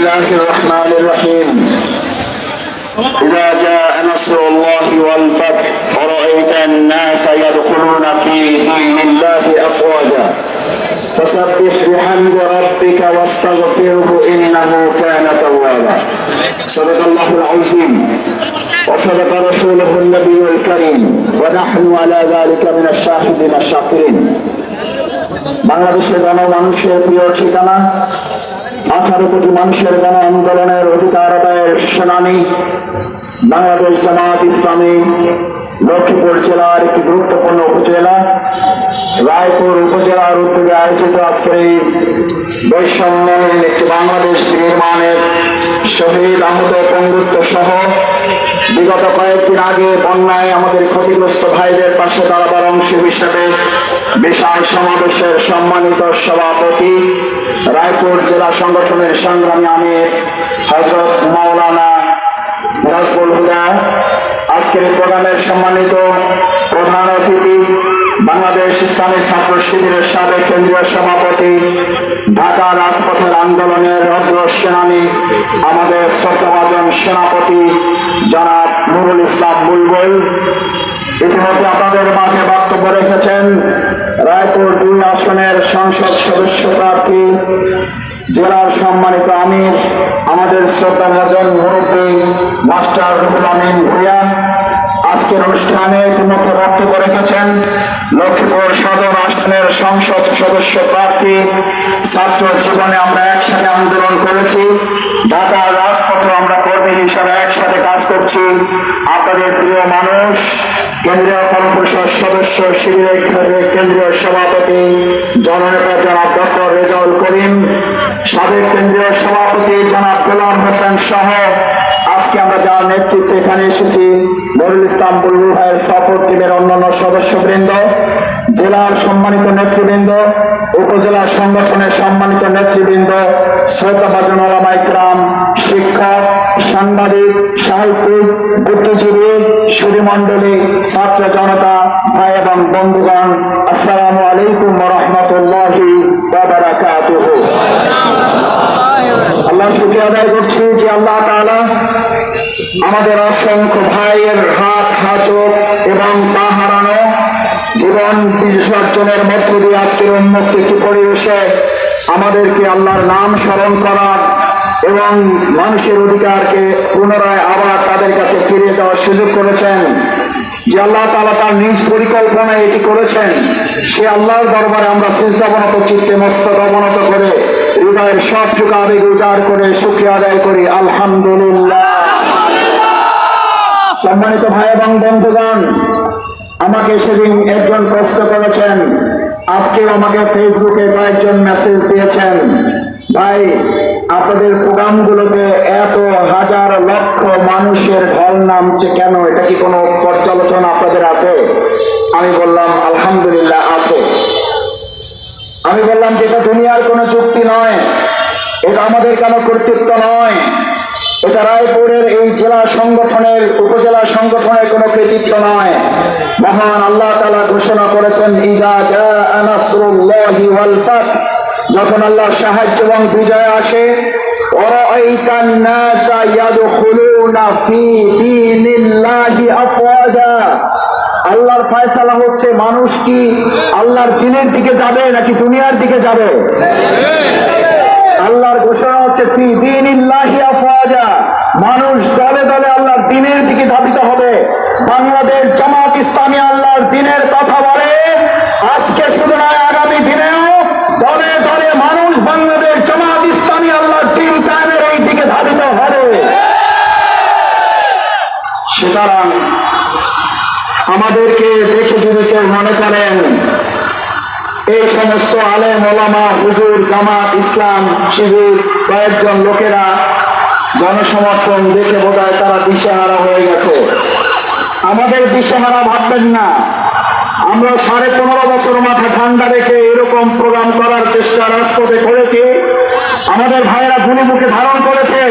الله الرحمن الرحيم إذا جاء نصر الله والفتح ورأيت الناس يدخلون في دين الله أفواجا فسبح بحمد ربك واستغفره إنه كان توابا صدق الله العظيم وصدق رسوله النبي الكريم ونحن على ذلك من الشاهدين الشاكرين বাংলাদেশের গণমানুষের প্রিয় ঠিকানা আঠারো কোটি মানুষের গণ আন্দোলনের অধিকার আদায়ের সেনানি বাংলাদেশ জামাত ইসলামী লক্ষ্মীপুর জেলার একটি গুরুত্বপূর্ণ উপজেলা, রায়পুর উপজেলার উদ্যোগে আয়োজিত আজকের এই বৈষম্যহীন একটি বাংলাদেশ নির্মাণের শহীদ আহত পঙ্গুত্ব সহ বিগত কয়েকদিন আগে বন্যায় আমাদের ক্ষতিগ্রস্ত ভাইদের পাশে দাঁড়াবার অংশ হিসেবে বিশাল সমাবেশের সম্মানিত সভাপতি, রায়পুর জেলা সংগঠনের সংগ্রামী আমির হজরত মাওলানা নাজবুল হুদা। আজকের প্রোগ্রামের সম্মানিত প্রধান অতিথি বাংলাদেশ ইসলামী ছাত্র শিবিরের সাবেক কেন্দ্রীয় সভাপতি, ঢাকা রাজপথের আন্দোলনের অগ্র সেনানী আমাদের শ্রদ্ধাভাজন সেনাপতি জনাব নুরুল ইসলাম বুলবুল। ইতিমধ্যে আপনাদের মাঝে বক্তব্য রেখেছেন রায়পুর দুই আসনের সংসদ সদস্য প্রার্থী, জেলার সম্মানিত আমির, আমাদের শ্রদ্ধাভাজন মুরব্বী মাস্টার রুহুল আমিন ভূঁইয়া। আজকের অনুষ্ঠানে ইতিমধ্যে বক্তব্য রেখেছেন লক্ষ্মীপুর সদর আসনের সংসদ সদস্য প্রার্থী। ছাত্র জীবনে আমরা একসাথে আন্দোলন করেছি। ঢাকার রাজপথে আমরা কর্মী হিসাবে একসাথে কাজ করছি। আপনাদের প্রিয় মানুষ, কেন্দ্রীয় কর্মপরিষদ সদস্য, শিবিরের কেন্দ্রীয় সভাপতি, জননেতা জনাব ডক্টর রেজাউল করিম, সাবেক কেন্দ্রীয় সভাপতি জনাব গোলাম হোসেন সহ আজকে আমরা যার নেতৃত্বে এখানে এসেছি নুরুল ইসলাম বুলবুল ভাইয়ের সফর টিমের অন্যান্য সদস্যবৃন্দ, জেলার সম্মানিত নেতৃবৃন্দ, উপজেলা সংগঠনের সম্মানিত নেতৃবৃন্দ শ্রদ্ধাভাজন ওলামা ইকরাম, শিক্ষক, সাংবাদিক, সাহিত্যিক, বুদ্ধিজীবী সুরিমণ্ডলী ছাত্র জনতা, ভাই এবং বন্ধুগণ, আসসালামু আলাইকুম রহমতুল্লাহি আল্লাহ শুক্রিয়া আদায় করছি যে আল্লাহ তাআলা আমাদের অসংখ্য ভাইয়ের হাত হাচক এবং পা হারানো জীবন বিসর্জনের মধ্য দিয়ে আজকের উন্মুক্ত একটি পরিবেশে আমাদেরকে আল্লাহর নাম স্মরণ করার এবং মানুষের অধিকারকে পুনরায় আবার তাদের কাছে ফিরিয়ে দেওয়ার সুযোগ করেছেন। যে আল্লাহ তালা তার নিজ পরিকল্পনায় এটি করেছেন, সে আল্লাহর দরবারে আমরা সিজদাবনত, চিত্তে মস্তক অবনত করে হৃদয়ের সবটুকু আবেগ উজাড় করে সুখী আদায় করি আলহামদুলিল্লাহ। সম্মানিত ভাই এবং বন্ধুগণ আমাকে সেদিন একজন প্রশ্ন করেছেন। আজকে আমাকে ফেসবুকে কয়েকজন মেসেজ দিয়েছেন। ভাই আপনাদের প্রোগ্রামগুলোতে এত হাজার লক্ষ মানুষের ঢল নামছে কেন? এটা কি কোনো পর্যালোচনা আপনাদের আছে? আমি বললাম আলহামদুলিল্লাহ আছে। আমি বললাম যে এটা দুনিয়ার কোনো চুক্তি নয়, এটা আমাদের কেন কর্তৃত্ব নয়? এটা রায়পুরের এই জেলা সংগঠনের, উপজেলা সংগঠনের কোনো কৃতিত্ব নয়। মহান আল্লাহ তালা ঘোষণা করেছেন যখন আল্লাহ সাহায্য এবং বিজয় আসে ওরাইতান ফি আফওয়াজা। আল্লাহর ফয়সালা হচ্ছে মানুষ কি আল্লাহর দিনের দিকে যাবে নাকি দুনিয়ার দিকে যাবে? আল্লাহর ঘোষণা হচ্ছে মানুষ দলে দলে আল্লাহর দিনের দিকে ধাবিত হবে। বাংলাদেশ জামাত ইসলামী আল্লাহর দিনের কথা বলে, আজকে শুধু নয়, আগামী দিনেও দলে দলে মানুষ বাংলাদেশ জামাত ইসলামী আল্লাহর দিন কায়েমের ওই দিকে ধাবিত হবে। সুতরাং আমাদেরকে দেখে যদি কেউ মনে করেন, এই সমস্ত আলেম, ওলামা, হুজুর, জামাত, ইসলাম, শিবির, কয়েকজন লোকেরা জনসমর্থন দেখে বোধহয় তারা দিশেহারা হয়ে গেছে। আমাদের দিশেহারা ভাববেন না। আমরা সাড়ে পনেরো বছর মাথা ঠান্ডা রেখে এরকম প্রোগ্রাম করার চেষ্টা রাজপথে করেছি। আমাদের ভাইয়েরা গুলি মুখে ধারণ করেছে।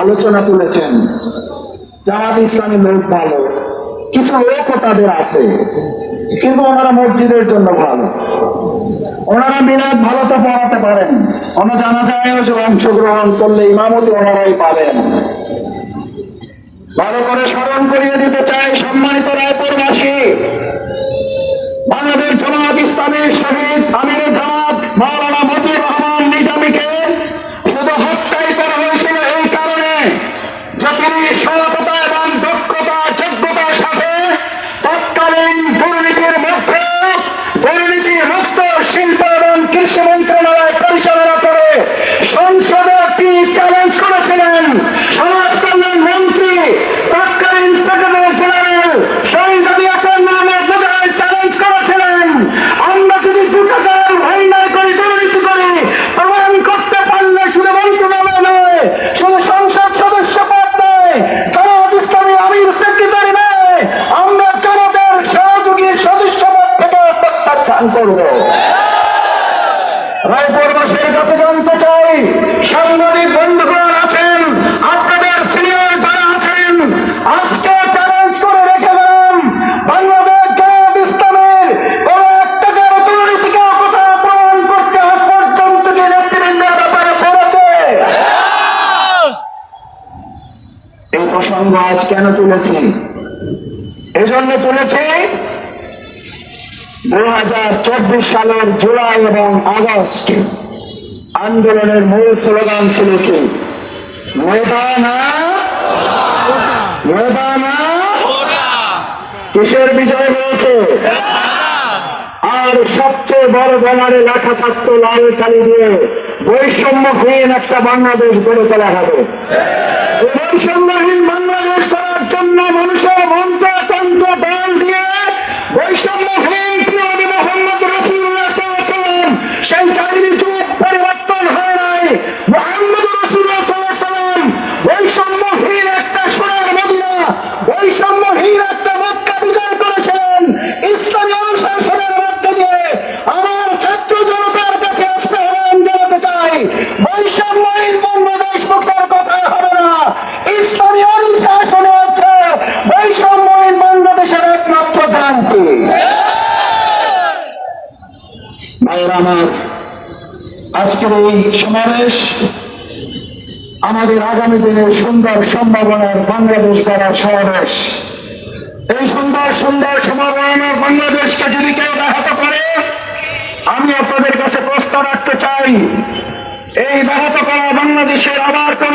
আলোচনা তুলেছেন। জামাত ইসলামী লোক ভালো। কিছু লোকও তাদের আছে, কিন্তু ওনারা মসজিদের জন্য ভালো। ওনারা মিলাদ ভালো তো পড়াতে পারেন। ওনারা জানা যায় যে অংশগ্রহণ করলে ইমামতি ওনারাই পাবেন। ভালো করে স্মরণ করিয়ে দিতে চান প্রসঙ্গ আজ কেন তুলেছি? এজন্য তুলেছি দু সালের জুলাই এবং আগস্ট আন্দোলনের মূল স্লোগান ছিল কি? কিসের বিজয় রয়েছে আর সবচেয়ে বড় ব্যানারে লেখা থাকতো লাল কালি দিয়ে বৈষম্যহীন একটা বাংলাদেশ গড়ে তোলা হবে। বৈষম্যহীন বাংলাদেশ করার জন্য মানুষের মন্ত্র আজকের এই সমাবেশ আমাদের আগামী দিনের সুন্দর সম্ভাবনার বাংলাদেশ করার সমাবেশ। এই সুন্দর সুন্দর সমাবেশ বাংলাদেশকে যদি কেউ ব্যাহত করে, আমি আপনাদের কাছে প্রস্তাব রাখতে চাই, এই ব্যাহত করা বাংলাদেশের আবার কোন